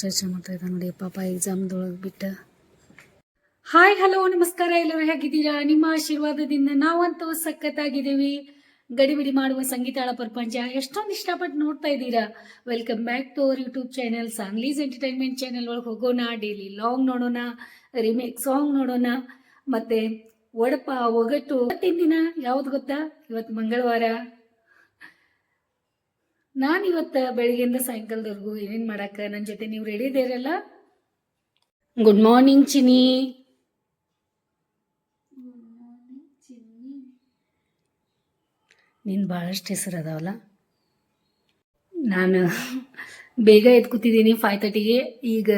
ಚರ್ಚೆ ಮಾಡ್ತಾ ಇದ್ದ ನೋಡಿ ಪಾಪ ಎಕ್ಸಾಮ್ದೊಳಗೆ ಬಿಟ್ಟ. ಹಾಯ್ ಹಲೋ ನಮಸ್ಕಾರ ಎಲ್ಲರೂ ಹೇಗಿದ್ದೀರಾ? ನಿಮ್ಮ ಆಶೀರ್ವಾದದಿಂದ ನಾವಂತೂ ಸಖತ್ತಾಗಿದ್ದೀವಿ. ಗಡಿಬಿಡಿ ಮಾಡುವ ಸಂಗೀತಾಳ ಪ್ರಪಂಚ ಎಷ್ಟೊಂದು ಇಷ್ಟಪಟ್ಟು ನೋಡ್ತಾ ಇದ್ದೀರಾ? Welcome back to our YouTube channel ಸಾಂಗ್ಲೀಸ್ entertainment channel ಒಳಗೆ ಹೋಗೋಣ ಡೈಲಿ ಲಾಂಗ್ ನೋಡೋಣ ರಿಮೇಕ್ ಸಾಂಗ್ ನೋಡೋಣ, ಮತ್ತೆ ಒಡಪ ಒಗಟು, ಇವತ್ತಿನ ದಿನ ಯಾವ್ದು ಗೊತ್ತಾ? ಇವತ್ತು ಮಂಗಳವಾರ. ನಾನು ಇವತ್ತು ಬೆಳಿಗ್ಗೆಯಿಂದ ಸಾಯಂಕಾಲದವರೆಗೂ ಏನೇನು ಮಾಡಕ್ಕೆ? ನನ್ನ ಜೊತೆ ನೀವು ರೆಡಿ ಇದ್ದೀರಲ್ಲ? ಗುಡ್ ಮಾರ್ನಿಂಗ್ ಚಿನಿ ನೀನು ಭಾಳಷ್ಟು ಹೆಸರು ಅದಾವಲ್ಲ? ನಾನು ಬೇಗ ಎದ್ದು ಕೂತಿದ್ದೀನಿ ಫೈವ್ ತರ್ಟಿಗೆ ಈಗ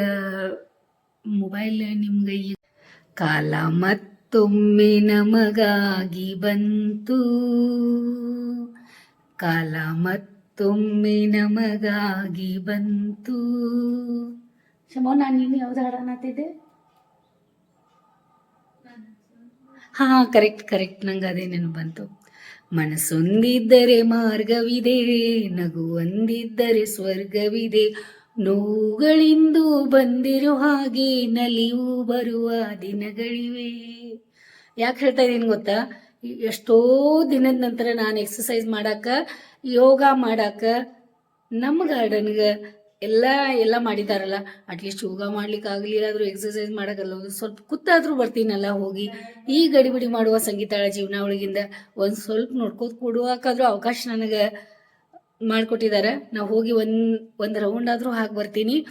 ಮೊಬೈಲ್ ನಿಮ್ಗೆ ಈಗ ಕಾಲ ಮತ್ತೊಮ್ಮೆ ನಮಗಾಗಿ ಬಂತು. ಕಾಲ ಮತ್ತೊಮ್ಮೆ ನಮಗಾಗಿ ಬಂತು. ಶಮೋ ನಾನು ನೀನು ಯಾವ್ದು ಹಾಡಿದೆ ಹಾ ಕರೆಕ್ಟ್ ಕರೆಕ್ಟ್ ನಂಗೆ ಅದೇ ನೆನಪು ಬಂತು. ಮನಸ್ಸೊಂದಿದ್ದರೆ ಮಾರ್ಗವಿದೆ ನಗು ಒಂದಿದ್ದರೆ ಸ್ವರ್ಗವಿದೆ. ನೋವುಗಳಿಂದು ಬಂದಿರೋ ಹಾಗೆ ನಲಿವು ಬರುವ ದಿನಗಳಿವೆ. ಯಾಕೆ ಹೇಳ್ತಾ ಇದ್ದೀನಿ ಗೊತ್ತಾ? ಎಷ್ಟೋ ದಿನದ ನಂತರ ನಾನು ಎಕ್ಸಸೈಸ್ ಮಾಡಾಕ ಯೋಗ ಮಾಡಾಕ ನಮ್ಮ ಗಾರ್ಡನ್ಗೆ ಎಲ್ಲ ಎಲ್ಲ ಮಾಡಿದಾರಲ್ಲ ಅಟ್ಲೀಸ್ಟ್ ಯೋಗ ಮಾಡ್ಲಿಕ್ಕೆ ಆಗಲಿಲ್ಲ ಆದರೂ ಎಕ್ಸಸೈಸ್ ಮಾಡೋಕ್ಕಲ್ಲ ಸ್ವಲ್ಪ ಕುತ್ತಾದ್ರೂ ಬರ್ತೀನಲ್ಲ ಹೋಗಿ. ಈ ಗಡಿಬಿಡಿ ಮಾಡುವ ಸಂಗೀತಾಳ ಜೀವನ ಒಳಗಿಂದ ಒಂದು ಸ್ವಲ್ಪ ನೋಡ್ಕೋತ ಕೊಡುವಾಕಾದ್ರೂ ಅವಕಾಶ ನನಗೆ ಮಾಡಿಕೊಟ್ಟಿದ್ದಾರೆ ನಾವು ಹೋಗಿ ಒಂದು ಒಂದು ರೌಂಡ್ ಆದರೂ ಹಾಕಿ ಬರ್ತೀನಿ.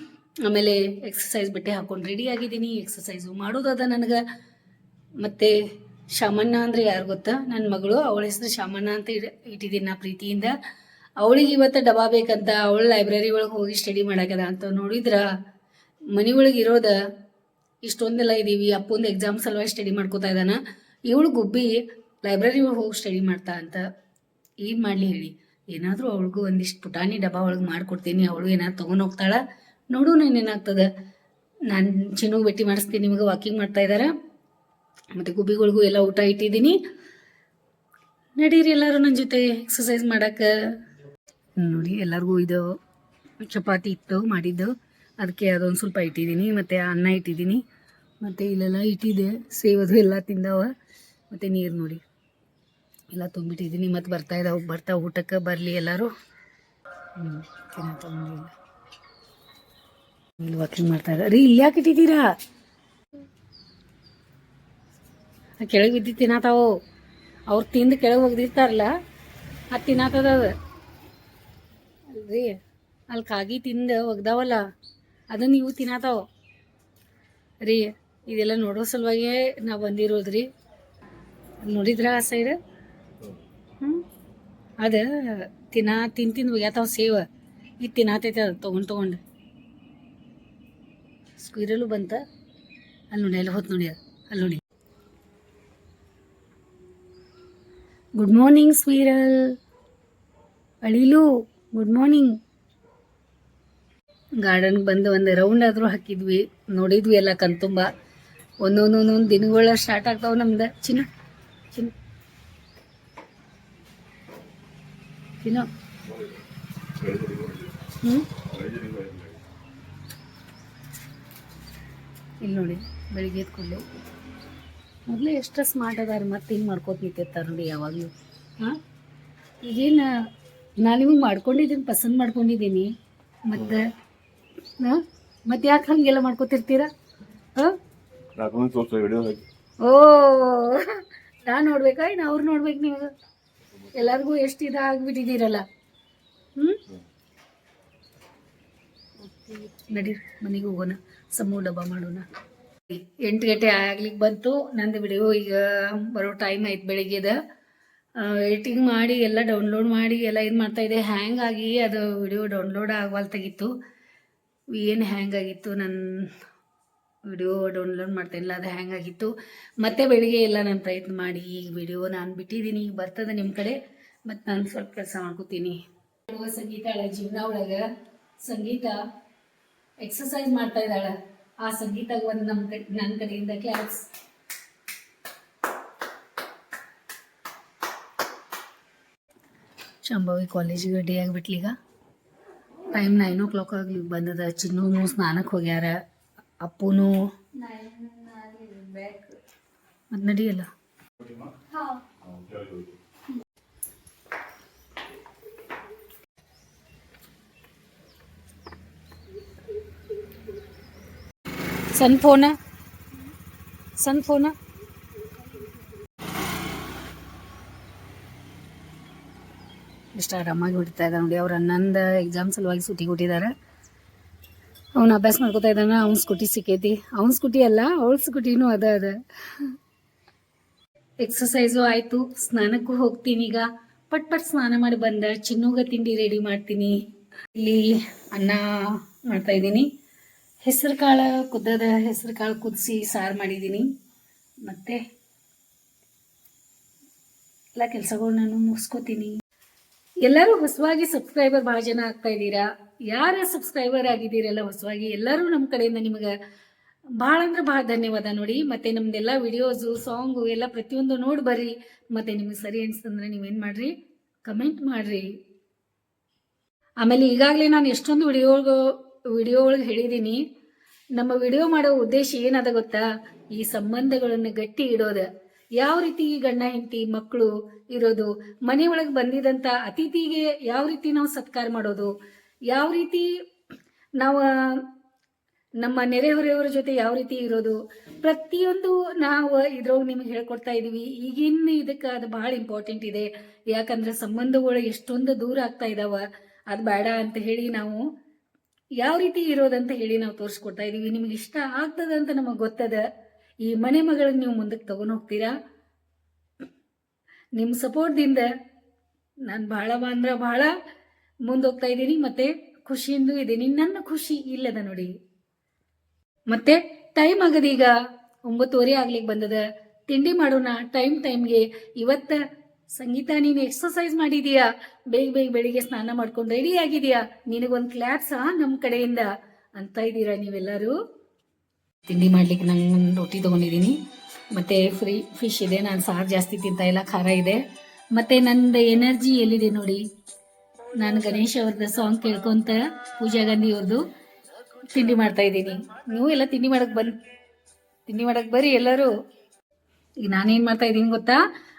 ಆಮೇಲೆ ಎಕ್ಸಸೈಸ್ ಬಟ್ಟೆ ಹಾಕೊಂಡು ರೆಡಿ ಆಗಿದ್ದೀನಿ. ಎಕ್ಸಸೈಸು ಮಾಡೋದದ ನನಗೆ. ಮತ್ತು ಶಾಮಣ್ಣ ಅಂದರೆ ಯಾರು ಗೊತ್ತಾ? ನನ್ನ ಮಗಳು, ಅವಳ ಹೆಸರು ಶಾಮಣ್ಣ ಅಂತ ಇಟ್ಟಿದ್ದೀನಿ ನಾ ಪ್ರೀತಿಯಿಂದ. ಅವಳಿಗೆ ಇವತ್ತು ಡಬಾ ಬೇಕಂತ ಅವಳ ಲೈಬ್ರರಿ ಒಳಗೆ ಹೋಗಿ ಸ್ಟಡಿ ಮಾಡಾಕದ ಅಂತ ನೋಡಿದ್ರ, ಮನೆ ಒಳಗೆ ಇರೋದ ಇಷ್ಟೊಂದೆಲ್ಲ ಇದ್ದೀವಿ ಅಪ್ಪೊಂದು ಎಕ್ಸಾಮ್ ಸಲುವಾಗಿ ಸ್ಟಡಿ ಮಾಡ್ಕೋತಾ ಇದ್ದಾನ ಇವಳು ಗುಬ್ಬಿ ಲೈಬ್ರರಿ ಒಳಗೆ ಹೋಗಿ ಸ್ಟಡಿ ಮಾಡ್ತಾ ಅಂತ. ಏನು ಮಾಡಲಿ ಹೇಳಿ? ಏನಾದರೂ ಅವಳಿಗೂ ಒಂದಿಷ್ಟು ಪುಟಾಣಿ ಡಬಾ ಒಳಗೆ ಮಾಡ್ಕೊಡ್ತೀನಿ, ಅವಳು ಏನಾದ್ರು ತೊಗೊಂಡು ಹೋಗ್ತಾಳ. ನಾನು ಏನಾಗ್ತದೆ ನಾನು ಚಿನ್ನು ಭೇಟಿ ಮಾಡಿಸ್ತೀನಿ, ನಿಮಗೆ ವಾಕಿಂಗ್ ಮಾಡ್ತಾ ಇದ್ದಾರೆ ಮತ್ತು ಗುಬ್ಬಿಗಳಿಗೂ ಎಲ್ಲ ಊಟ ಇಟ್ಟಿದ್ದೀನಿ. ನಡೀರಿ ಎಲ್ಲರೂ ನನ್ನ ಜೊತೆ ಎಕ್ಸಸೈಸ್ ಮಾಡಕ್ಕೆ ನೋಡಿ, ಎಲ್ಲರಿಗೂ ಇದು ಚಪಾತಿ ಇತ್ತು, ಮಾಡಿದ್ದು. ಅದಕ್ಕೆ ಅದೊಂದು ಸ್ವಲ್ಪ ಇಟ್ಟಿದ್ದೀನಿ, ಮತ್ತು ಅನ್ನ ಇಟ್ಟಿದ್ದೀನಿ. ಮತ್ತು ಇಲ್ಲೆಲ್ಲ ಇಟ್ಟಿದೆ, ಸೇವದು ಎಲ್ಲ ತಿಂದವ. ಮತ್ತು ನೀರು ನೋಡಿ. ಎಲ್ಲ ತುಂಬಿಟ್ಟಿದ್ದೀನಿ, ಮತ್ತು ಬರ್ತಾ ಇದ್ದಾವೆ ಬರ್ತಾ ಊಟಕ್ಕೆ ಬರಲಿ ಎಲ್ಲರೂ. ಹ್ಞೂ ತಿನ್ನತ್ತೊಂದಿಲ್ಲ ಇಲ್ಲಿ ವಾಕಿಂಗ್ ಮಾಡ್ತಾ ಇದ್ದಾರೆ ರೀ, ಇಲ್ಲಿ ಯಾಕೆ ಇಟ್ಟಿದ್ದೀರಾ ಆ ಕೆಳಗೆ ಬಿದ್ದು ತಿನ್ನತಾವು. ಅವ್ರು ತಿಂದು ಕೆಳಗೆ ಒಗ್ದಿರ್ತಾರಲ್ಲ ಅದು ತಿನ್ನತದ ಅಲ್ರಿ, ಅಲ್ಲಿ ಕಾಗಿ ತಿಂದು ಒಗ್ದಾವಲ್ಲ ಅದು ನೀವು ತಿನ್ನತಾವ. ರೀ, ಇದೆಲ್ಲ ನೋಡೋ ಸಲುವಾಗಿ ನಾವು ಬಂದಿರೋದ್ರಿ. ರೀ ನೋಡಿದ್ರ ಆ ಸೈಡ್? ಹ್ಞೂ ಅದು ತಿನ್ನ ತಿನ್ ತಿಂದು ಒಗ್ಯಾತಾವ ಸೇವ. ಇದು ತಿನ್ನತೈತೆ ಅದು ತೊಗೊಂಡು ತೊಗೊಂಡು. ಸ್ಕ್ವೀರಲ್ಲೂ ಬಂತ. ಅಲ್ಲಿ ನೋಡಿ ಅಲ್ಲಿ ನೋಡಿ ಅದು. ಅಲ್ಲಿ ನೋಡಿ. ಗುಡ್ ಮಾರ್ನಿಂಗ್ ಸ್ವೀರಲ್ ಅಳಿಲು ಗುಡ್ ಮಾರ್ನಿಂಗ್ ಗಾರ್ಡನ್ಗೆ ಬಂದು ಒಂದು ರೌಂಡ್ ಆದರೂ ಹಾಕಿದ್ವಿ. ನೋಡಿದ್ವಿ ಎಲ್ಲ ಕಣ್ತುಂಬ ಒಂದೊಂದೊಂದೊಂದು ದಿನಗಳ ಸ್ಟಾರ್ಟ್ ಆಗ್ತಾವೆ ನಮ್ದು. ಚಿನ್ನ ಚಿನ್ನ. ಚಿನ್ನ. ಹ್ಞೂ ಇಲ್ಲಿ ನೋಡಿ, ಬೆಳಿಗ್ಗೆ ಎದ್ಕೊಂಡು. ಮೊದಲೇ ಎಷ್ಟು ಸ್ಮಾರ್ಟ್ ಅದಾರ ಮತ್ತೆ ಹಿಂಗೆ ಮಾಡ್ಕೋತ ನೋಡಿ ಯಾವಾಗಲೂ ಹಾಂ? ಈಗೇನು ನಾನು ನಿಮಗೆ ಮಾಡ್ಕೊಂಡಿದ್ದೀನಿ ಪಸಂದ್ ಮಾಡ್ಕೊಂಡಿದ್ದೀನಿ ಮತ್ತೆ ಹಾಂ? ಮತ್ತೆ ಯಾಕೆ ಹಂಗೆಲ್ಲ ಮಾಡ್ಕೋತಿರ್ತೀರಾ ಹಾಂ? ಓ ನಾನು ನೋಡ್ಬೇಕಾ ಇನ್ನು ಅವ್ರು ನೋಡ್ಬೇಕು ನೀವು? ಎಲ್ಲರಿಗೂ ಎಷ್ಟು ಇದಾಗ್ಬಿಟ್ಟಿದ್ದೀರಲ್ಲ ಹ್ಞೂ ನಡೀರಿ ಮನೆಗೆ ಹೋಗೋಣ ಸಮೂಹ ಡಬ್ಬ ಮಾಡೋಣ. ಎಂಟು ಗಂಟೆ ಆಗ್ಲಿಕ್ಕೆ ಬಂತು. ನಂದು ವಿಡಿಯೋ ಈಗ ಬರೋ ಟೈಮ್ ಆಯ್ತು ಬೆಳಿಗ್ಗೆದ. ಎಡಿಟಿಂಗ್ ಮಾಡಿ, ಎಲ್ಲ ಡೌನ್ಲೋಡ್ ಮಾಡಿ, ಎಲ್ಲ ಇದು ಮಾಡ್ತಾ ಇದೆ ಹ್ಯಾಂಗ್ ಆಗಿ ಅದು ವಿಡಿಯೋ ಡೌನ್ಲೋಡ್ ಆಗವಲ್ತಾಗಿತ್ತು ಏನು ಹ್ಯಾಂಗ್ ಆಗಿತ್ತು? ನನ್ನ ವಿಡಿಯೋ ಡೌನ್ಲೋಡ್ ಮಾಡ್ತಾಯಿಲ್ಲ ಅದು ಹ್ಯಾಂಗ್ ಆಗಿತ್ತು. ಮತ್ತೆ ಬೆಳಿಗ್ಗೆ ಎಲ್ಲ ನಾನು ಪ್ರಯತ್ನ ಮಾಡಿ, ಈಗ ವಿಡಿಯೋ ನಾನು ಬಿಟ್ಟಿದ್ದೀನಿ ಈಗ ಬರ್ತದೆ ನಿಮ್ಮ ಕಡೆ. ಮತ್ತು ನಾನು ಸ್ವಲ್ಪ ಕೆಲಸ ಮಾಡ್ಕೋತೀನಿ. ಸಂಗೀತ ಜೀವನ ಒಳಗೆ ಸಂಗೀತ. ಎಕ್ಸಸೈಸ್ ಮಾಡ್ತಾ ಇದ್ದಾಳೆ. ಆ ಸಂಗೀತ ಒಂದು ನಮ್ಮ ಕಡೆ ನನ್ನ ಕಡೆಯಿಂದ ಕ್ಲಾಸ್. ಶಾಂಭವಿ ಕಾಲೇಜಿಗೆ ರೆಡಿ ಆಗಿಬಿಟ್ಲೀಗ ಟೈಮ್ ನೈನ್ ಓ ಕ್ಲಾಕ್ ಆಗಲಿ ಬಂದದ. ಚಿನ್ನೂ ಸ್ನಾನಕ್ಕೆ ಹೋಗ್ಯಾರ. ಅಪ್ಪುನು ಮತ್ತೆ ನಡಿಯಲ್ಲ? ಸಣ್ಣ ಫೋನ? ಸನ್ ಫೋನ? ಇಷ್ಟ ಆರಾಮಾಗಿ ಹೊಡಿತಾ ಇದ್ದಾರೆ ನೋಡಿ, ಅವ್ರು ಹನ್ನೊಂದು ಎಕ್ಸಾಮ್ ಸಲುವಾಗಿ ಸೂಟಿ ಕೊಟ್ಟಿದ್ದಾರೆ. ಅವ್ನು ಅಭ್ಯಾಸ ಮಾಡ್ಕೋತಾ ಇದ್ದಾನೆ, ಅವ್ನ ಸ್ಕೂಟಿ ಸಿಕ್ಕೈತಿ. ಅವ್ನ ಸ್ಕೂಟಿ ಅಲ್ಲ, ಅವಳ ಸ್ಕೂಟಿನೂ ಅದ ಅದ. ಎಕ್ಸಸೈಸು ಆಯಿತು, ಸ್ನಾನಕ್ಕೂ ಹೋಗ್ತೀನಿ ಈಗ. ಪಟ್ ಪಟ್ ಸ್ನಾನ ಮಾಡಿ ಬಂದ, ಚಿನ್ನೂಗ ತಿಂಡಿ ರೆಡಿ ಮಾಡ್ತೀನಿ. ಇಲ್ಲಿ ಅನ್ನ ಮಾಡ್ತಾ ಇದ್ದೀನಿ. ಹೆಸರು ಕಾಳು ಕುದ್ದದ ಹೆಸರು ಕಾಳು ಕುದಿಸಿ ಸಾರು ಮಾಡಿದ್ದೀನಿ. ಮತ್ತೆ ಎಲ್ಲ ಕೆಲಸಗಳು ನಾನು ಮುಗಿಸ್ಕೋತೀನಿ. ಎಲ್ಲರೂ ಹೊಸವಾಗಿ ಸಬ್ಸ್ಕ್ರೈಬರ್ ಭಾಳ ಜನ ಆಗ್ತಾ ಇದ್ದೀರಾ? ಯಾರ ಸಬ್ಸ್ಕ್ರೈಬರ್ ಆಗಿದ್ದೀರಲ್ಲ ಹೊಸವಾಗಿ? ಎಲ್ಲರೂ ನಮ್ಮ ಕಡೆಯಿಂದ ನಿಮಗೆ ಭಾಳ ಅಂದ್ರೆ ಭಾಳ ಧನ್ಯವಾದ ನೋಡಿ. ಮತ್ತೆ ನಮ್ದೆಲ್ಲ ವಿಡಿಯೋಸು ಸಾಂಗು ಎಲ್ಲ ಪ್ರತಿಯೊಂದು ನೋಡಿ ಬರ್ರಿ. ಮತ್ತೆ ನಿಮಗೆ ಸರಿ ಅನ್ಸ್ತಂದ್ರೆ ನೀವೇನು ಮಾಡ್ರಿ? ಕಮೆಂಟ್ ಮಾಡ್ರಿ. ಆಮೇಲೆ ಈಗಾಗಲೇ ನಾನು ಎಷ್ಟೊಂದು ವಿಡಿಯೋ ವಿಡಿಯೋ ಒಳಗೆ ಹೇಳಿದ್ದೀನಿ ನಮ್ಮ ವಿಡಿಯೋ ಮಾಡೋ ಉದ್ದೇಶ ಏನದ ಗೊತ್ತಾ? ಈ ಸಂಬಂಧಗಳನ್ನು ಗಟ್ಟಿ ಇಡೋದು. ಯಾವ ರೀತಿ ಗಂಡ, ಹೆಂಡತಿ ಮಕ್ಕಳು ಇರೋದು? ಮನೆ ಒಳಗೆ ಅತಿಥಿಗೆ ಯಾವ ರೀತಿ ನಾವು ಸತ್ಕಾರ ಮಾಡೋದು? ಯಾವ ರೀತಿ ನಾವು ನಮ್ಮ ನೆರೆಹೊರೆಯವರ ಜೊತೆ ಯಾವ ರೀತಿ ಇರೋದು? ಪ್ರತಿಯೊಂದು ನಾವು ಇದ್ರೊಳಗೆ ನಿಮ್ಗೆ ಹೇಳ್ಕೊಡ್ತಾ ಇದೀವಿ. ಈಗಿನ ಇದಕ್ಕೆ ಅದು ಭಾಳ ಇಂಪಾರ್ಟೆಂಟ್ ಇದೆ. ಯಾಕಂದ್ರೆ ಸಂಬಂಧಗಳು ಎಷ್ಟೊಂದು ದೂರ ಆಗ್ತಾ ಇದಾವ. ಅದು ಬೇಡ ಅಂತ ಹೇಳಿ ನಾವು ಯಾವ ರೀತಿ ಇರೋದಂತ ಹೇಳಿ ನಾವು ತೋರಿಸ್ಕೊಡ್ತಾ ಇದೀವಿ. ನಿಮ್ಗೆ ಇಷ್ಟ ಆಗ್ತದ ಅಂತ ನಮಗೆ ಗೊತ್ತದ ಈ ಮನೆ ಮಗಳನ್ನ ನೀವು ಮುಂದಕ್ಕೆ ತಗೊಂಡು ಹೋಗ್ತೀರಾ? ನಿಮ್ಮ ಸಪೋರ್ಟ್ದಿಂದ ನಾನು ಬಹಳ ಅಂದ್ರೆ ಬಹಳ ಮುಂದೋಗ್ತಾ ಇದ್ದೀನಿ. ಮತ್ತೆ ಖುಷಿಯಿಂದ ಇದ್ದೀನಿ. ನನ್ನ ಖುಷಿ ಇಲ್ಲದ ನೋಡಿ. ಮತ್ತೆ ಟೈಮ್ ಆಗದೀಗ ಒಂಬತ್ತುವರೆ ಆಗ್ಲಿಕ್ಕೆ ಬಂದದ. ತಿಂಡಿ ಮಾಡೋಣ ಟೈಮ್ ಟೈಮ್ಗೆ ಇವತ್ತ ಸಂಗೀತ, ನೀನು ಎಕ್ಸರ್ಸೈಸ್ ಮಾಡಿದೀಯಾ? ಬೇಗ ಬೇಗ ಬೆಳಿಗ್ಗೆ ಸ್ನಾನ ಮಾಡ್ಕೊಂಡು ರೆಡಿ ಆಗಿದೆಯಾ? ನಿನಗೊಂದು ಕ್ಲಾಪ್ಸಾ ನಮ್ಮ ಕಡೆಯಿಂದ? ಅಂತ ಇದ್ದೀರಾ ನೀವೆಲ್ಲರೂ? ತಿಂಡಿ ಮಾಡ್ಲಿಕ್ಕೆ ನಂಗೆ ರೊಟ್ಟಿ ತೊಗೊಂಡಿದ್ದೀನಿ. ಮತ್ತು ಫ್ರೀ ಫಿಶ್ ಇದೆ, ನಾನು ಸಾರು ಜಾಸ್ತಿ ತಿಂತಾ ಇಲ್ಲ, ಖಾರ ಇದೆ. ಮತ್ತು ನಂದು ಎನರ್ಜಿ ಎಲ್ಲಿದೆ ನೋಡಿ? ನಾನು ಗಣೇಶ್ ಅವ್ರದ್ದು ಸಾಂಗ್ ಕೇಳ್ಕೊಂತ ಪೂಜಾ ಗಾಂಧಿ ಅವ್ರದ್ದು ತಿಂಡಿ ಮಾಡ್ತಾ ಇದ್ದೀನಿ. ನೀವು ಎಲ್ಲ ತಿಂಡಿ ಮಾಡಕ್ಕೆ ಬಂದು, ತಿಂಡಿ ಮಾಡಕ್ಕೆ ಬರ್ರಿ ಎಲ್ಲರೂ. ಈಗ ನಾನೇನು ಮಾಡ್ತಾ ಇದ್ದೀನಿ ಗೊತ್ತಾ?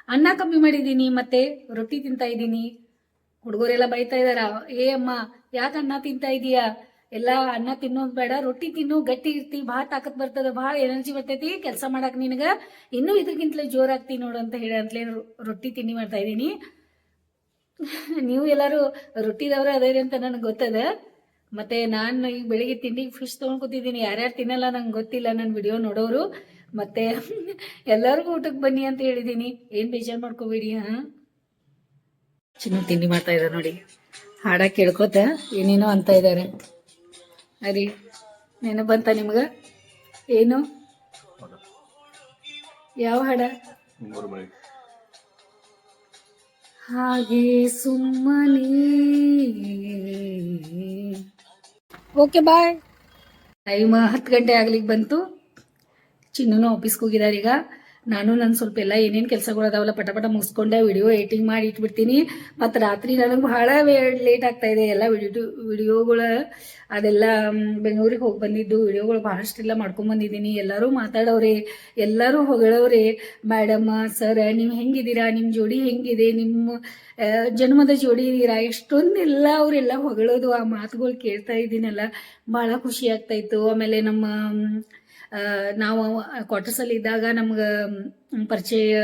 ಅನ್ನ ಕಮ್ಮಿ ಮಾಡಿದ್ದೀನಿ, ಮತ್ತೆ ರೊಟ್ಟಿ ತಿಂತಾ ಇದ್ದೀನಿ. ಹುಡುಗರೆಲ್ಲ ಬೈತಾ ಇದಾರ, ಏ ಅಮ್ಮ, ಯಾಕೆ ಅನ್ನ ತಿಂತಾ ಇದೀಯಾ? ಎಲ್ಲ ಅನ್ನ ತಿನ್ನೋದು ಬೇಡ, ರೊಟ್ಟಿ ತಿನ್ನು, ಗಟ್ಟಿ ಇರ್ತಿ ಭಾಳ ತಾಕತ್ ಬರ್ತದ, ಭಾಳ ಎನರ್ಜಿ ಬರ್ತೈತಿ, ಕೆಲಸ ಮಾಡಕ್ ನಿನಗ. ಇನ್ನೂ ಇದಕ್ಕಿಂತಲೇ ಜೋರಾಗ್ತಿ ನೋಡು ಅಂತ ಹೇಳಿ ಅಂತಲೇ ರೊಟ್ಟಿ ತಿಂಡಿ ಮಾಡ್ತಾ ಇದ್ದೀನಿ. ನೀವು ಎಲ್ಲರೂ ರೊಟ್ಟಿದವ್ರ ಅದೇ ಅಂತ ನನಗೆ ಗೊತ್ತದ. ಮತ್ತೆ ನಾನು ಈಗ ಬೆಳಿಗ್ಗೆ ತಿಂಡಿಗೆ ಫಿಶ್ ತೊಗೊಂಡು ಕೂತಿದ್ದೀನಿ. ಯಾರ್ಯಾರು ತಿನ್ನಲ್ಲ ನಂಗೆ ಗೊತ್ತಿಲ್ಲ ನನ್ನ ವಿಡಿಯೋ ನೋಡೋರು. ಮತ್ತೆ ಎಲ್ಲರಿಗೂ ಊಟಕ್ಕೆ ಬನ್ನಿ ಅಂತ ಹೇಳಿದ್ದೀನಿ ಏನು ಬೇಜಾರು ಮಾಡ್ಕೋಬೇಡಿ ಹಾಂ? ಚಿನ್ನ ತಿಂಡಿ ಮಾಡ್ತಾ ಇದ್ದಾರೆ ನೋಡಿ. ಹಾಡ ಕೇಳ್ಕೊತ ಏನೇನೋ ಅಂತ ಇದ್ದಾರೆ ಅರಿ ನೆನಪು ಬಂತ ನಿಮ್ಗ? ಏನು? ಯಾವ ಹಾಡ? ಹಾಗೆ ಸುಮ್ಮನೆ. Okay bye. ಟೈಮ್ ಹತ್ತು ಗಂಟೆ ಆಗ್ಲಿಕ್ಕೆ ಬಂತು. ಚಿನ್ನೂ ಆಫೀಸ್ಗೆ ಹೋಗಿದ್ದಾರೆ ಈಗ. ನಾನು ನನ್ನ ಸ್ವಲ್ಪ ಎಲ್ಲ ಏನೇನು ಕೆಲಸಗಳು ಅದಾವಲ್ಲ ಪಟ ಪಟ ಮುಗಿಸ್ಕೊಂಡೆ, ವಿಡಿಯೋ ಎಡಿಟಿಂಗ್ ಮಾಡಿ ಇಟ್ಬಿಡ್ತೀನಿ. ಮತ್ತು ರಾತ್ರಿ ನನಗೆ ಬಹಳ ಲೇಟ್ ಆಗ್ತಾ ಇದೆ ಎಲ್ಲ ವಿಡಿಯೋ, ವಿಡಿಯೋಗಳು, ಅದೆಲ್ಲ ಬೆಂಗಳೂರಿಗೆ ಹೋಗಿ ಬಂದಿದ್ದು, ವಿಡಿಯೋಗಳು ಭಾಳಷ್ಟೆಲ್ಲ ಮಾಡ್ಕೊಂಬಂದಿದ್ದೀನಿ ಎಲ್ಲರೂ ಮಾತಾಡೋರೆ, ಎಲ್ಲರೂ ಹೊಗಳವ್ರೆ ಮೇಡಮ್, ಸರ್, ನೀವು ಹೆಂಗಿದ್ದೀರಾ? ನಿಮ್ಮ ಜೋಡಿ ಹೆಂಗಿದೆ? ನಿಮ್ಮ ಜನ್ಮದ ಜೋಡಿ ಇದ್ದೀರಾ? ಎಷ್ಟೊಂದೆಲ್ಲ ಅವರೆಲ್ಲ ಹೊಗಳೋದು, ಆ ಮಾತುಗಳು ಕೇಳ್ತಾ ಇದ್ದೀನಲ್ಲ. ಭಾಳ ಖುಷಿ ಆಗ್ತಾಯಿತ್ತು ಆಮೇಲೆ ನಮ್ಮ ನಾವು ಕ್ವಾರ್ಟರ್ಸಲ್ಲಿ ಇದ್ದಾಗ ನಮ್ಗೆ ಪರಿಚಯ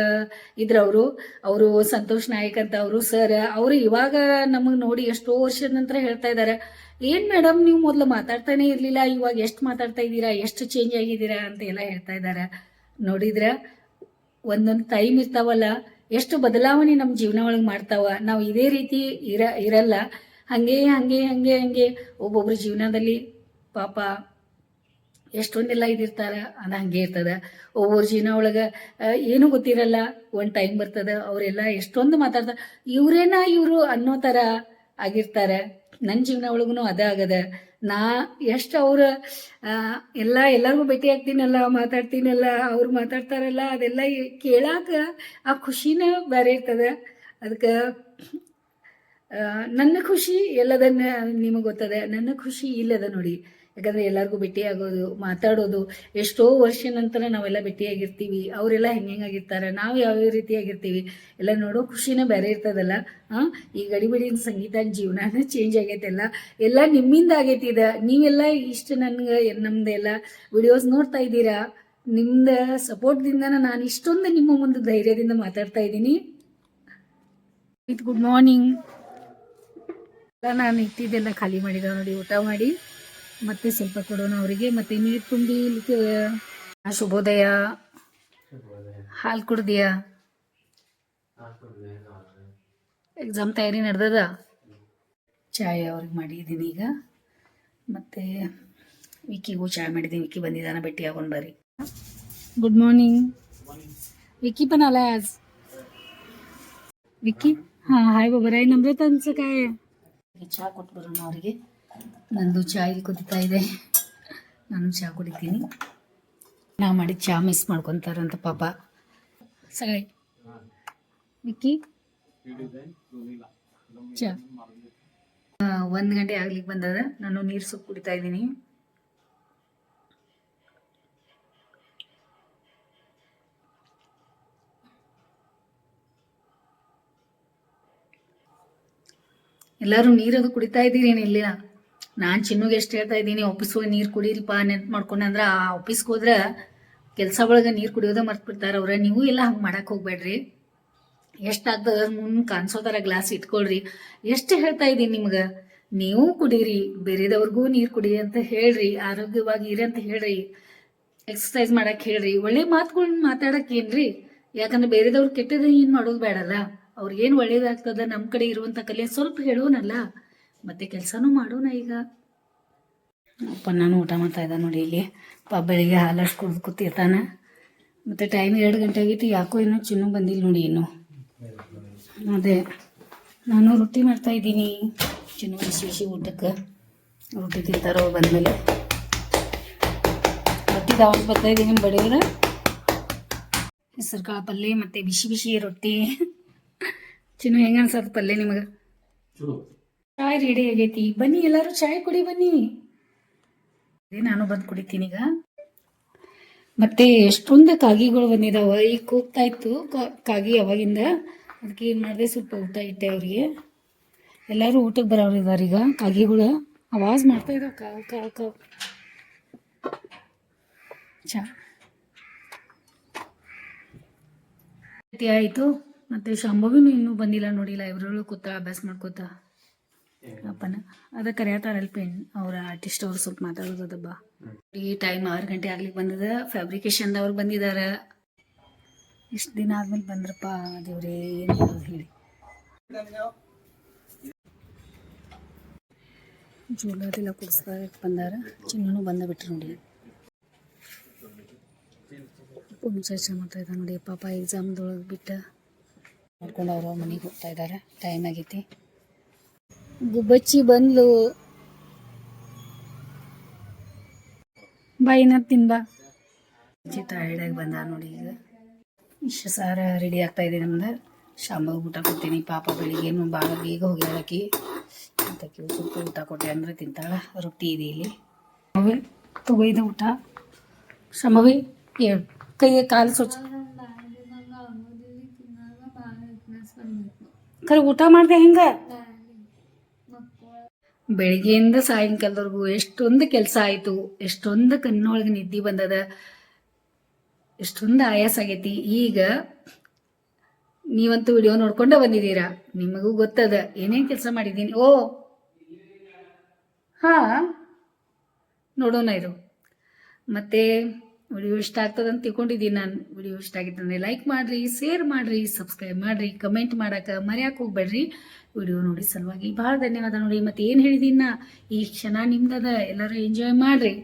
ಇದ್ರವರು. ಅವರು ಸಂತೋಷ್ ನಾಯಕ್ ಅಂತ ಅವರು ಸರ್ ಅವರು ಇವಾಗ ನಮಗೆ ನೋಡಿ ಎಷ್ಟೋ ವರ್ಷದ ನಂತರ ಹೇಳ್ತಾ ಇದ್ದಾರೆ ಏನು ಮೇಡಮ್ ನೀವು ಮೊದಲು ಮಾತಾಡ್ತಾನೆ ಇರಲಿಲ್ಲ, ಇವಾಗ ಎಷ್ಟು ಮಾತಾಡ್ತಾ ಇದ್ದೀರಾ, ಎಷ್ಟು ಚೇಂಜ್ ಆಗಿದ್ದೀರಾ ಅಂತ ಎಲ್ಲ ಹೇಳ್ತಾ ಇದ್ದಾರೆ ನೋಡಿದ್ರೆ ಒಂದೊಂದು ಟೈಮ್ ಇರ್ತಾವಲ್ಲ, ಎಷ್ಟು ಬದಲಾವಣೆ ನಮ್ಮ ಜೀವನ ಒಳಗೆ ಮಾಡ್ತಾವ. ನಾವು ಇದೇ ರೀತಿ ಇರ, ಇರಲ್ಲ. ಹಾಗೆ ಹಾಗೆ ಹಾಗೆ ಹಾಗೆ ಒಬ್ಬೊಬ್ರು ಜೀವನದಲ್ಲಿ ಪಾಪ ಎಷ್ಟೊಂದೆಲ್ಲ ಇದಿರ್ತಾರ ಅದು ಹಂಗೆ ಇರ್ತದ. ಒಬ್ಬೊಬ್ರ ಜೀವನ ಒಳಗೆ ಏನೂ ಗೊತ್ತಿರಲ್ಲ. ಒಂದು ಟೈಮ್ ಬರ್ತದ, ಅವರೆಲ್ಲ ಎಷ್ಟೊಂದು ಮಾತಾಡ್ತಾರೆ ಇವರೇನ ಇವರು ಅನ್ನೋ ಥರ ಆಗಿರ್ತಾರೆ. ನನ್ನ ಜೀವನ ಒಳಗೂ ಅದೇ ಆಗದ. ನಾ ಎಷ್ಟು ಅವ್ರ ಎಲ್ಲ ಎಲ್ಲರಿಗೂ ಭೇಟಿ ಆಗ್ತೀನಲ್ಲ, ಮಾತಾಡ್ತೀನಲ್ಲ, ಅವ್ರು ಮಾತಾಡ್ತಾರಲ್ಲ, ಅದೆಲ್ಲ ಕೇಳಾಕ ಆ ಖುಷಿನ ಬೇರೆ ಇರ್ತದೆ. ಅದಕ್ಕೆ ನನ್ನ ಖುಷಿ ಎಲ್ಲದನ್ನ ನಿಮಗೆ ಗೊತ್ತದೆ. ನನ್ನ ಖುಷಿ ಇಲ್ಲದ ನೋಡಿ. ಯಾಕಂದ್ರೆ ಎಲ್ಲರಿಗೂ ಭೇಟಿಯಾಗೋದು, ಮಾತಾಡೋದು, ಎಷ್ಟೋ ವರ್ಷ ನಂತರ ನಾವೆಲ್ಲ ಭೇಟಿಯಾಗಿರ್ತೀವಿ. ಅವರೆಲ್ಲ ಹೆಂಗೆ ಹೆಂಗಾಗಿರ್ತಾರೆ ನಾವು ಯಾವ ರೀತಿಯಾಗಿರ್ತೀವಿ? ಎಲ್ಲ ನೋಡೋ ಖುಷಿನೇ ಬೇರೆ ಇರ್ತದಲ್ಲ? ಹಾಂ ಈ ಗಡಿಬಿಡಿನ ಸಂಗೀತ ಜೀವನನೇ ಚೇಂಜ್ ಆಗೈತೆಲ್ಲ? ಎಲ್ಲ ನಿಮ್ಮಿಂದ ಆಗೈತಿ ಇದ. ನೀವೆಲ್ಲ ಇಷ್ಟು ನನಗೆ ನಮ್ದೆಲ್ಲ ವಿಡಿಯೋಸ್ ನೋಡ್ತಾ ಇದ್ದೀರಾ? ನಿಮ್ದ ಸಪೋರ್ಟ್ದಿಂದ ನಾನು ಇಷ್ಟೊಂದು ನಿಮ್ಮ ಮುಂದೆ ಧೈರ್ಯದಿಂದ ಮಾತಾಡ್ತಾ ಇದ್ದೀನಿ. ವಿತ್ ಗುಡ್ ಮಾರ್ನಿಂಗ್ ನಾನು ಇಟ್ಟಿದ್ದೆಲ್ಲ ಖಾಲಿ ಮಾಡಿದ ನೋಡಿ, ಊಟ ಮಾಡಿ. ಮತ್ತೆ ಸ್ವಲ್ಪ ಕೊಡೋಣ ಅವರಿಗೆ ಮತ್ತೆ ನೀರು ತುಂಬಿ ಇಲ್ಲಿಗೆ ಆ, ಶುಭೋದಯ ಹಾಲು ಕುಡ್ದಿಯಾ ಎಕ್ಸಾಮ್ ತಯಾರಿ ನಡೆದದ ಚಾಯ್ ಅವ್ರಿಗೆ ಮಾಡಿದ್ದೀನಿ ಈಗ ಮತ್ತೆ ವಿಕಿಗೂ ಚಾಯ್ ಮಾಡಿದ್ದೀನಿ ವಿಕಿ ಬಂದಿದ್ದಾನ ಭೇಟಿ ಆಗೋಣ ಬರ್ರಿ गुड मॉर्निंग विकी पण आलाय आज विकी हां हाय बाबा राय नम्रतांचं काय ಚಹಾ ಕೊಟ್ಟು ಬರೋಣ ಅವರಿಗೆ ನಂದು ಚಾಯ್ ಕುದಿತಾ ಇದೆ. ನಾನು ಚಾ ಕುಡಿತೀನಿ. ನಾ ಮಾಡಿ ಚಾ ಮಿಸ್ ಮಾಡ್ಕೊತಾರಂತ ಪಾಪ. ಸಗಳೆ ವಿಕ್ಕಿ? ಚಹಾ ಒಂದು ಗಂಟೆ ಆಗ್ಲಿಕ್ಕೆ ಬಂದದ. ನಾನು ನೀರು ಸೊಪ್ಪು ಕುಡಿತಾ ಇದ್ದೀನಿ. ಎಲ್ಲರೂ ನೀರದು ಕುಡಿತಾ ಇದ್ದೀರಿ ಇಲ್ಲ ನಾನು ಚಿನ್ನುಗೆ ಎಷ್ಟು ಹೇಳ್ತಾ ಇದ್ದೀನಿ ಆಫೀಸ್ ಹೋಗಿ ನೀರು ಕುಡೀರಿಪ್ಪ ನೆನ್ಪು ಮಾಡ್ಕೊಂಡ್ರೆ ಅಂದ್ರೆ ಆ ಆಫೀಸ್ಗೆ ಹೋದ್ರೆ ಕೆಲಸ ಒಳಗೆ ನೀರು ಕುಡಿಯೋದೇ ಮರ್ತು ಬಿಡ್ತಾರೆ ಅವ್ರೆ. ನೀವು ಎಲ್ಲ ಹಂಗೆ ಮಾಡಕ್ಕೆ ಹೋಗ್ಬೇಡ್ರಿ. ಎಷ್ಟಾಗ್ತದ ಮುಂದೆ ಕಾಣಿಸೋ ಥರ ಗ್ಲಾಸ್ ಇಟ್ಕೊಳ್ರಿ. ಎಷ್ಟು ಹೇಳ್ತಾ ಇದ್ದೀನಿ ನಿಮ್ಗೆ? ನೀವು ಕುಡೀರಿ, ಬೇರೆದವ್ರಿಗೂ ನೀರು ಕುಡಿ ಅಂತ ಹೇಳ್ರಿ, ಆರೋಗ್ಯವಾಗಿ ಇರಿ ಅಂತ ಹೇಳ್ರಿ ಎಕ್ಸಸೈಸ್ ಮಾಡಕ್ಕೆ ಹೇಳ್ರಿ. ಒಳ್ಳೆ ಮಾತುಗಳನ್ನ ಮಾತಾಡಕ್ಕೆ ಏನ್ರಿ? ಯಾಕಂದ್ರೆ ಬೇರೆದವ್ರು ಕೆಟ್ಟದ ಏನು ಮಾಡೋದು ಬೇಡಲ್ಲ ಅವ್ರಿಗೇನು ಒಳ್ಳೇದಾಗ್ತದ ನಮ್ಮ ಕಡೆ ಇರುವಂಥ ಕಲೆ ಸ್ವಲ್ಪ ಹೇಳೋನಲ್ಲ. ಮತ್ತೆ ಕೆಲಸನೂ ಮಾಡೋಣ ಈಗ. ಅಪ್ಪ ನಾನು ಊಟ ಮಾಡ್ತಾ ಇದ್ದ ನೋಡಿ ಇಲ್ಲಿ. ಪಾಪ ಬೆಳಿಗ್ಗೆ ಹಾಲಷ್ಟು ಕುಡಿದು ಕೂತಿರ್ತಾನೆ. ಮತ್ತು ಟೈಮ್ ಎರಡು ಗಂಟೆ ಆಗಿತ್ತು, ಯಾಕೋ ಇನ್ನೂ ಚಿನ್ನೂ ಬಂದಿಲ್ಲ ನೋಡಿ ಇನ್ನು. ಅದೇ, ನಾನು ರೊಟ್ಟಿ ಮಾಡ್ತಾ ಇದ್ದೀನಿ. ಚಿನ್ನ ಬಿಸಿ ಬಿಸಿ ಊಟಕ್ಕೆ. ರೊಟ್ಟಿ ತಿಂತಾರೋ ಬಂದಮೇಲೆ. ರೊಟ್ಟಿ ದಾವಸ್ ಬರ್ತಾ ಇದ್ದೀನಿ ಬಡಿದ್ರೆ ಹೆಸರು ಕಾಳು ಪಲ್ಯ ಮತ್ತು ಬಿಸಿ ಬಿಸಿ ರೊಟ್ಟಿ. ಚಿನ್ನ, ಹೆಂಗೆ ಪಲ್ಯ ನಿಮಗೆ? ಚಾಯ್ ರೆಡಿ ಆಗೈತಿ. ಬನ್ನಿ, ಎಲ್ಲರೂ ಚಾಯ್ ಕುಡಿ, ಬನ್ನಿ. ನಾನು ಬಂದು ಕುಡಿತೀನಿ ಈಗ. ಮತ್ತೆ ಎಷ್ಟೊಂದು ಕಾಗಿಗಳು ಬಂದಿದಾವ. ಈಗ ಕೂಗ್ತಾ ಇತ್ತು ಕಾಗಿ ಅವಾಗಿಂದ. ಅದಕ್ಕೆ ಏನು ಮಾಡಿದೆ, ಸ್ವಲ್ಪ ಊಟ ಇಟ್ಟೆ ಅವ್ರಿಗೆ. ಎಲ್ಲರೂ ಊಟಕ್ಕೆ ಬರೋರು ಇದಾರೆ ಈಗ, ಕಾಗಿಗಳು. ಆವಾಜ್ ಮಾಡ್ತಾ ಇದಾವ ಕಾವು ಕಾವು ಕಾವು ಚಾ. ಆಯ್ತು ಮತ್ತು ಶಾಂಭವಿನೂ ಇನ್ನೂ ಬಂದಿಲ್ಲ ನೋಡಿ ಲೈಬ್ರರಿ ಕೂತ ಅಭ್ಯಾಸ ಮಾಡ್ಕೋತ. ಅಪ್ಪನ. ಅದ ಕರೆಯತ್ತಾರಲ್ಲ ಪೆಣ್ ಅವ್ರ ಆರ್ಟಿಸ್ಟ್ ಅವ್ರು ಸ್ವಲ್ಪ ಮಾತಾಡೋದಬ್ಬ ಈ ಟೈಮ್ ಆರು ಗಂಟೆ ಆಗ್ಲಿಕ್ಕೆ ಬಂದದ. ಫ್ಯಾಬ್ರಿಕೇಶನ್ದವ್ರು ಬಂದಿದ್ದಾರೆ ಇಷ್ಟು ದಿನ ಆದ್ಮೇಲೆ ಬಂದ್ರಪ್ಪ ದೇವ್ರೇ, ಏನು ಹೇಳಿ. ಜೋಲಾದೆಲ್ಲ ಕುಡಿಸ್ಕೊಳಕ್ಕೆ ಬಂದಾರ. ಚಿನ್ನೂ ಬಂದ ಬಿಟ್ರು ನೋಡಿ. ಚರ್ಚೆ ಮಾಡ್ತಾ ಇದ್ದಾರೆ ನೋಡಿ ಪಾಪ ಎಕ್ಸಾಮ್ದೊಳಗೆ ಬಿಟ್ಟು. ನೋಡ್ಕೊಂಡು ಅವ್ರ ಮನೆಗೆ ಹೋಗ್ತಾ ಇದ್ದಾರೆ ಟೈಮ್ ಆಗೈತಿ. ಗುಬ್ಬಚ್ಚಿ ಬಂದ್ಲು. ಬಾಯಿನ ತಿನ್ಬಾ ಟೈರ್ಡಾಗಿ ಬಂದ ನೋಡಿ ಈಗ. ಇಷ್ಟು ಸಾರ ರೆಡಿ ಆಗ್ತಾ ಇದೆ ನಮ್ದು. ಶಾಂಬಾಗ ಊಟ ಕೊಡ್ತೀನಿ. ಪಾಪ ಬೆಳಿಗ್ಗೆನು ಭಾಳ ಬೇಗ ಹೋಗ್ಯಾಳಕಿ ಅಂತಕ್ಕೆ ಸ್ವಲ್ಪ ಊಟ ಕೊಟ್ಟೆ ಅಂದ್ರೆ ತಿಂತಾಳ. ರೊಟ್ಟಿ ಇದೆ ಇಲ್ಲಿ. ತಗೊಯ್ದ ಊಟ. ಶಂಭವಿ ಕೈಗೆ ಕಾಲು ಸ್ವಚ್ಛ. ಖರೆ ಊಟ ಮಾಡಿದೆ ಹೆಂಗ? ಬೆಳಿಗ್ಗೆಯಿಂದ ಸಾಯಂಕಾಲದವರೆಗೂ ಎಷ್ಟೊಂದು ಕೆಲಸ ಆಯಿತು, ಎಷ್ಟೊಂದು ಕಣ್ಣೊಳಗೆ ನಿದ್ದೆ ಬಂದದ, ಎಷ್ಟೊಂದು ಆಯಾಸ ಆಗೈತಿ. ಈಗ ನೀವಂತೂ ವಿಡಿಯೋ ನೋಡ್ಕೊಂಡ ಬಂದಿದ್ದೀರಾ? ನಿಮಗೂ ಗೊತ್ತದ, ಏನೇನು ಕೆಲಸ ಮಾಡಿದ್ದೀನಿ? ಓ, ಹಾ, ನೋಡೋಣ ಇರು. ಮತ್ತೆ ವಿಡಿಯೋ ಇಷ್ಟ ಆಗ್ತದೆ ಅಂತ ತಿಳ್ಕೊಂಡಿದ್ದೀನಿ ನಾನು. ವಿಡಿಯೋ ಇಷ್ಟ ಆಗಿತ್ತು ಅಂದರೆ ಲೈಕ್ ಮಾಡಿರಿ ಶೇರ್ ಮಾಡಿರಿ ಸಬ್ಸ್ಕ್ರೈಬ್ ಮಾಡಿರಿ ಕಮೆಂಟ್ ಮಾಡಕ್ಕೆ ಮರ್ಯಾಕೆ ಹೋಗ್ಬೇಡ್ರಿ. ವಿಡಿಯೋ ನೋಡಿ ಸಲುವಾಗಿ. ಭಾಳ ಧನ್ಯವಾದ ನೋಡಿ. ಮತ್ತೆ ಏನು ಹೇಳಿದೀನಿ ನಾ? ಈ ಕ್ಷಣ ನಿಮ್ದದ. ಎಲ್ಲರೂ ಎಂಜಾಯ್ ಮಾಡಿರಿ.